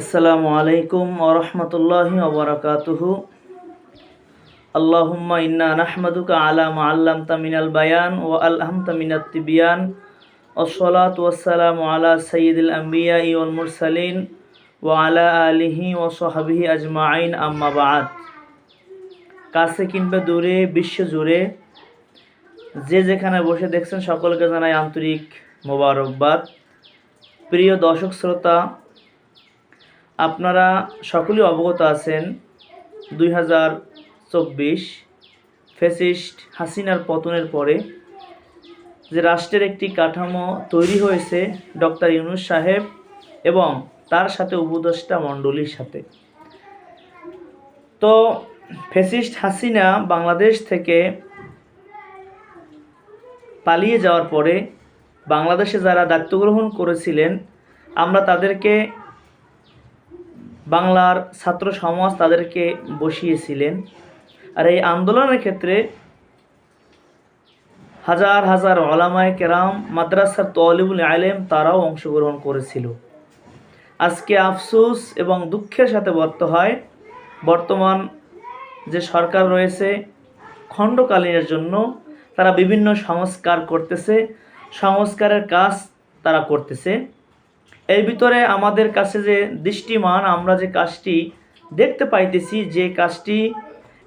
আসসালামু আলাইকুম ওরহমতুল্লাহি ওবরাকাতুহু আল্লাহুম্মা ইন্না নাহমাদুকা আলা মা আল্লামতা মিনাল বায়ান ও আলহামতা মিনাত তিবিয়ান। ওসলাত ওয়াসসালামু আলা সাইয়্যিদিল আম্বিয়া ওয়াল মুরসালিন ওয়া আলা আলিহি ওয়া সাহবিহি আজমাইন। আম্মা বাদ। কাছে কিংবা দূরে, বিশ্ব জুড়ে যে যেখানে বসে দেখছেন সকলকে জানাই আন্তরিক মোবারকবাদ। প্রিয় দর্শক, শ্রোতা আপনারা সকলেই অবগত আছেন দুই হাজার চব্বিশ ফেসিস্ট হাসিনার পতনের পরে যে রাষ্ট্রের একটি কাঠামো তৈরি হয়েছে ডক্টর ইউনুস সাহেব এবং তার সাথে উপদেষ্টা মণ্ডলীর সাথে। তো ফেসিস্ট হাসিনা বাংলাদেশ থেকে পালিয়ে যাওয়ার পরে বাংলাদেশে যারা দায়িত্ব গ্রহণ করেছিলেন, আমরা তাদেরকে বাংলার ছাত্র সমাজ তাদেরকে বসিয়েছিলেন। আর এই আন্দোলনের ক্ষেত্রে হাজার হাজার ওলামায় কেরাম, মাদ্রাসার তলিবুল আলেম তারাও অংশগ্রহণ করেছিল। আজকে আফসোস এবং দুঃখের সাথে বর্ত হয়। বর্তমান যে সরকার রয়েছে, খণ্ডকালীনের জন্য তারা বিভিন্ন সংস্কার করতেছে, সংস্কারের কাজ তারা করতেছে। এর ভিতরে আমাদের কাছে যে দৃষ্টিমান, আমরা যে কাজটি দেখতে পাইতেছি যে কাজটি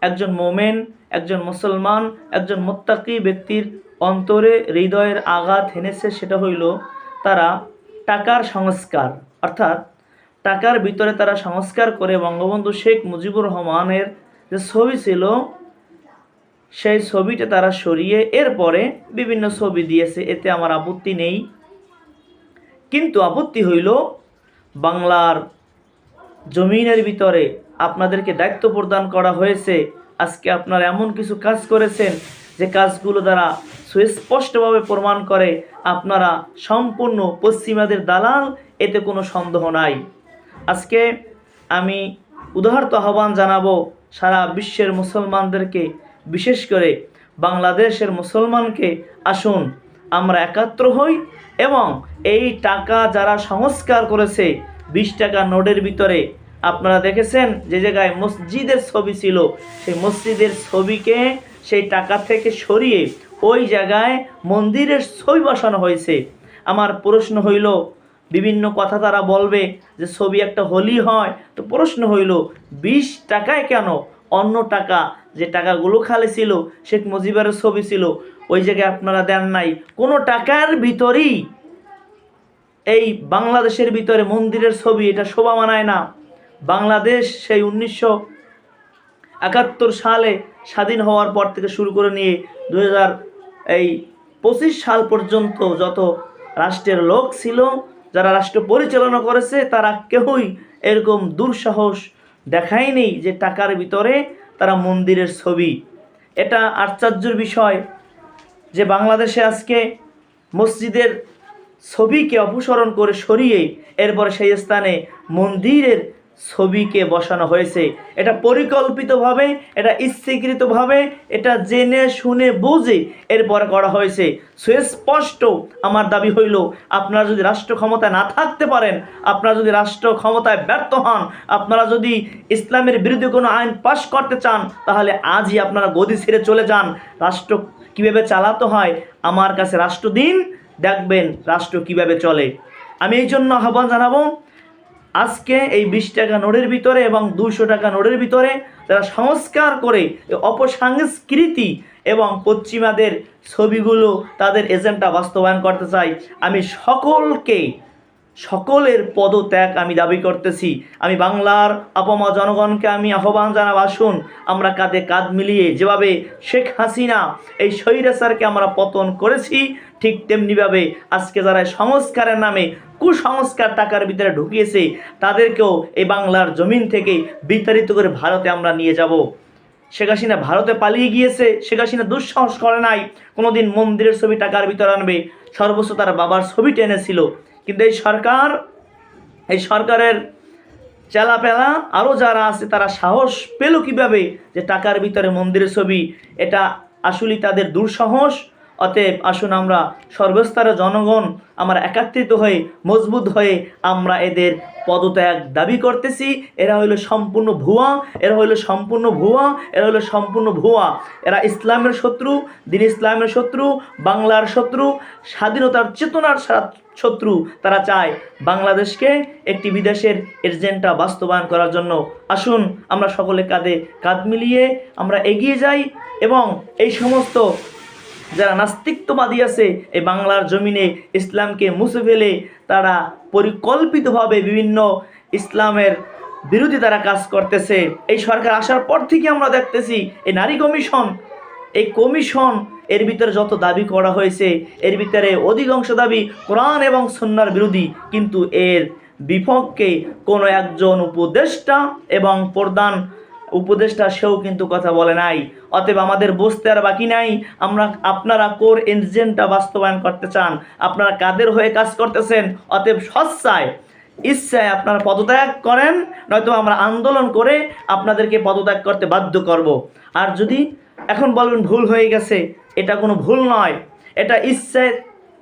একজন মোমেন, একজন মুসলমান, একজন মোত্তাকি ব্যক্তির অন্তরে হৃদয়ের আঘাত হেনেছে, সেটা হইল তারা টাকার সংস্কার। অর্থাৎ টাকার ভিতরে তারা সংস্কার করে বঙ্গবন্ধু শেখ মুজিবুর রহমানের যে ছবি ছিল, সেই ছবিটা তারা সরিয়ে এরপরে বিভিন্ন ছবি দিয়েছে। এতে আমার আপত্তি নেই। কিন্তু আপত্তি হইল, বাংলার জমিনের ভিতরে আপনাদেরকে দায়িত্ব প্রদান করা হয়েছে। আজকে আপনারা এমন কিছু কাজ করেছেন যে কাজগুলো দ্বারা সুস্পষ্টভাবে প্রমাণ করে আপনারা সম্পূর্ণ পশ্চিমাদের দালাল, এতে কোনো সন্দেহ নাই। আজকে আমি উদাহরত আহ্বান জানাব, সারা বিশ্বের মুসলমানদেরকে, বিশেষ করে বাংলাদেশের মুসলমানকে। আসুন আমরা একাত্র হই এবং এই টাকা যারা সংস্কার করেছে, বিশ টাকা নোটের ভিতরে। আপনারা দেখেছেন যে জায়গায় মসজিদের ছবি ছিল। সেই মসজিদের ছবিকে সেই টাকা থেকে সরিয়ে ওই জায়গায় মন্দিরের ছবি বসানো হয়েছে। আমার প্রশ্ন হইল, বিভিন্ন কথা তারা বলবে যে ছবি একটা হোলি হয়, তো প্রশ্ন হইল, বিশ টাকায় কেন অন্য টাকা, যে টাকাগুলো খালি ছিল, শেখ মুজিবের ছবি ছিল, ওই জায়গায় আপনারা দেন নাই। কোনো টাকার ভিতরেই এই বাংলাদেশের ভিতরে মন্দিরের ছবি, এটা শোভা মানায় না। বাংলাদেশ সেই উনিশশো একাত্তর সালে স্বাধীন হওয়ার পর থেকে শুরু করে নিয়ে দু হাজার এই পঁচিশ সাল পর্যন্ত যত রাষ্ট্রের লোক ছিল, যারা রাষ্ট্র পরিচালনা করেছে, তারা কেউই এরকম দুঃসাহস দেখায়নি যে টাকার ভিতরে তারা মন্দিরের ছবি। এটা আশ্চর্যের বিষয় যে বাংলাদেশে আজকে মসজিদের ছবিকে অপসরণ করে সরিয়ে এরপরে সেই স্থানে মন্দিরের ছবিকে বসানো হয়েছে। এটা পরিকল্পিতভাবে, এটা ইচ্ছাকৃতভাবে, এটা জেনে শুনে বুঝে এরপরে করা হয়েছে। সুস্পষ্ট আমার দাবি হইল, আপনারা যদি রাষ্ট্র ক্ষমতায় না থাকতে পারেন, আপনারা যদি রাষ্ট্র ক্ষমতায় ব্যর্থ হন, আপনারা যদি ইসলামের বিরুদ্ধে কোনো আইন পাশ করতে চান, তাহলে আজই আপনারা গদি ছেড়ে চলে যান। রাষ্ট্র কীভাবে চালাতে হয়, আমার কাছে রাষ্ট্র দিন দেখবেন রাষ্ট্র কীভাবে চলে। আমি এই জন্য আহ্বান জানাব আজকে এই বিশ টাকা নোটের ভিতরে এবং দুশো টাকা নোটের ভিতরে তারা সংস্কার করে অপসংস্কৃতি এবং পশ্চিমাদের ছবিগুলো তাদের এজেন্ডা বাস্তবায়ন করতে চাই, আমি সকলকে সকলের পদত্যাগ আমি দাবি করতেছি। আমি বাংলার আপমা জনগণকে আমি আহ্বান জানাব, আসুন, আমরা কাঁধে কাঁধ মিলিয়ে যেভাবে শেখ হাসিনা এই স্বৈরাচারকে আমরা পতন করেছি, ঠিক তেমনিভাবে আজকে যারা সংস্কারের নামে কুসংস্কার টাকার ভিতরে ঢুকিয়েছে, তাদেরকেও এই বাংলার জমিন থেকে বিতাড়িত করে ভারতে আমরা নিয়ে যাব। শেখ হাসিনা ভারতে পালিয়ে গিয়েছে, শেখ হাসিনা দুঃসাহস করে নাই, কোনোদিন মন্দিরের ছবি টাকার ভিতরে আনবে সর্বোচ্চ তার বাবার ছবি টেনেছিল। কিন্তু এই সরকার, এই সরকারের চেলাপেলা আরও যারা আছে তারা সাহস পেল কীভাবে যে টাকার ভিতরে মন্দিরের ছবি, এটা আসলেই তাদের দুঃসাহস? অতএব আসুন আমরা সর্বস্তরের জনগণ, আমরা একাত্রিত হয়ে, মজবুত হয়ে আমরা এদের পদত্যাগ দাবি করতেছি। এরা হইল সম্পূর্ণ ভুয়া, এরা হইল সম্পূর্ণ ভুয়া, এরা হইল সম্পূর্ণ ভুয়া। এরা ইসলামের শত্রু, দিন ইসলামের শত্রু, বাংলার শত্রু, স্বাধীনতার চেতনার শত্রু তারা চায়। বাংলাদেশকে একটি বিদেশের এজেন্ডা বাস্তবায়ন করার জন্য। আসুন, আমরা সকলে কাঁধে কাঁধ মিলিয়ে আমরা এগিয়ে যাই এবং এই সমস্ত যারা নাস্তিত্ববাদী আছে, এই বাংলার জমিনে ইসলামকে মুছে ফেলে তারা পরিকল্পিতভাবে বিভিন্ন ইসলামের বিরোধী তারা কাজ করতেছে। এই সরকার আসার পর থেকে আমরা দেখতেছি এই নারী কমিশন, এই কমিশন এর ভিতরে যত দাবি করা হয়েছে, এর ভিতরে অধিকাংশ দাবি কোরআন এবং সন্ন্যার বিরোধী, কিন্তু এর বিপক্ষে কোনো একজন উপদেষ্টা এবং প্রধান উপদেষ্টা সেও কিন্তু কথা বলে নাই। অতএব আমাদের বুঝতে আর বাকি নাই। আমরা আপনারা কোর এজেন্টটা বাস্তবায়ন করতে চান। আপনারা কাদের হয়ে কাজ করতেছেন? অতএব সচ্ছায় ইচ্ছায় আপনারা পদত্যাগ করেন, নয়তো আমরা আন্দোলন করে আপনাদেরকে পদত্যাগ করতে বাধ্য করব। আর যদি এখন বলবেন ভুল হয়ে গেছে, এটা কোনো ভুল নয়। এটা ইচ্ছায়,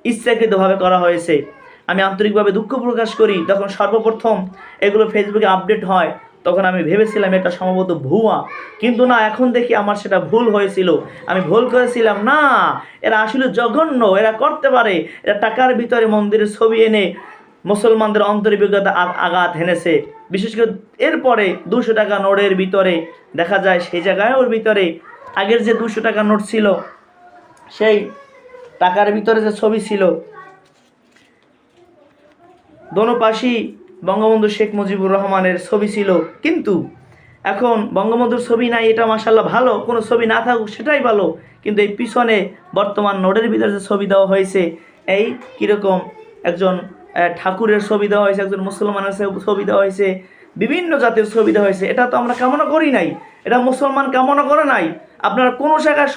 ইচ্ছাকৃতভাবে করা হয়েছে। আমি আন্তরিকভাবে দুঃখ প্রকাশ করি। যখন সর্বপ্রথম এগুলো ফেসবুকে আপডেট হয়। তখন আমি ভেবেছিলাম এটা সম্ভবত ভুয়া। কিন্তু না, এখন দেখি আমার সেটা ভুল হয়েছিল। আমি ভুল করেছিলাম, না, এরা আসলে জঘন্য, এরা করতে পারে। এরা টাকার ভিতরে মন্দিরের ছবি এনে মুসলমানদের অন্তর্বিজ্ঞতা আঘাত হেনেছে। বিশেষ করে এরপরে দুশো টাকা নোটের ভিতরে, দেখা যায় সেই জায়গায় ওর ভিতরে। আগের যে দুশো টাকা নোট ছিল, সেই টাকার ভিতরে যে ছবি ছিল, দোনো পাশেই বঙ্গবন্ধু শেখ মুজিবুর রহমানের ছবি ছিল, কিন্তু এখন বঙ্গবন্ধুর ছবি নাই, এটা মাসাল্লাহ ভালো, কোনো ছবি না থাকুক সেটাই ভালো, কিন্তু এই পিছনে বর্তমান নোটের ভিতরে যে ছবি দেওয়া হয়েছে, এই কীরকম একজন ঠাকুরের ছবি দেওয়া হয়েছে, একজন মুসলমানের ছবি- দেওয়া হয়েছে, বিভিন্ন জাতের ছবি দেওয়া হয়েছে, এটা তো আমরা কামনা করি নাই, এটা মুসলমান কামনা করে নাই, আপনার কোনো জায়গায়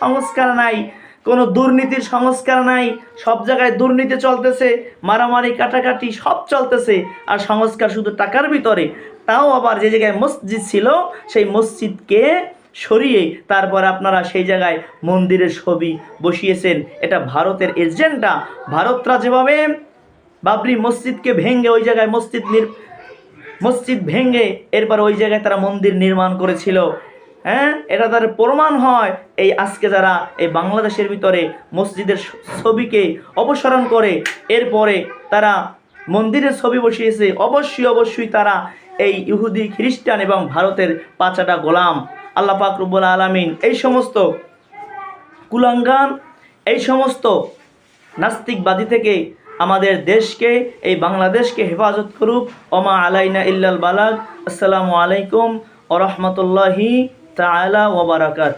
সংস্কার নাই কোনো দুর্নীতির সংস্কার নাই, সব জায়গায় দুর্নীতি চলতেছে, মারামারি, কাটাকাটি সব চলতেছে, আর সংস্কার শুধু টাকার ভিতরে। তাও আবার যে জায়গায় মসজিদ ছিল, সেই মসজিদকে সরিয়ে তারপর আপনারা সেই জায়গায় মন্দিরের ছবি বসিয়েছেন। এটা ভারতের এজেন্ডা। ভারতরা যেভাবে বাবরি মসজিদকে ভেঙে ওই জায়গায় মসজিদ নির মসজিদ ভেঙে এরপর ওই জায়গায় তারা মন্দির নির্মাণ করেছিল। হ্যাঁ? এটা তার প্রমাণ হয়। এই আজকে যারা এই বাংলাদেশের ভিতরে মসজিদের ছবিকে অপসারণ করে, এরপরে তারা মন্দিরের ছবি বসিয়েছে, অবশ্যই অবশ্যই তারা এই ইহুদি, খ্রিস্টান এবং ভারতের পাঁচাটা গোলাম। আল্লাহ পাক রব্বুল আলমিন এই সমস্ত কুলাঙ্গান এই সমস্ত নাস্তিকবাদী থেকে আমাদের দেশকে, এই বাংলাদেশকে হেফাজত করুক। ওমা আলাইনা ইল্লাল বালাগ। আসসালামু আলাইকুম ও রহমতুল্লাহি তালা ওবরাকাত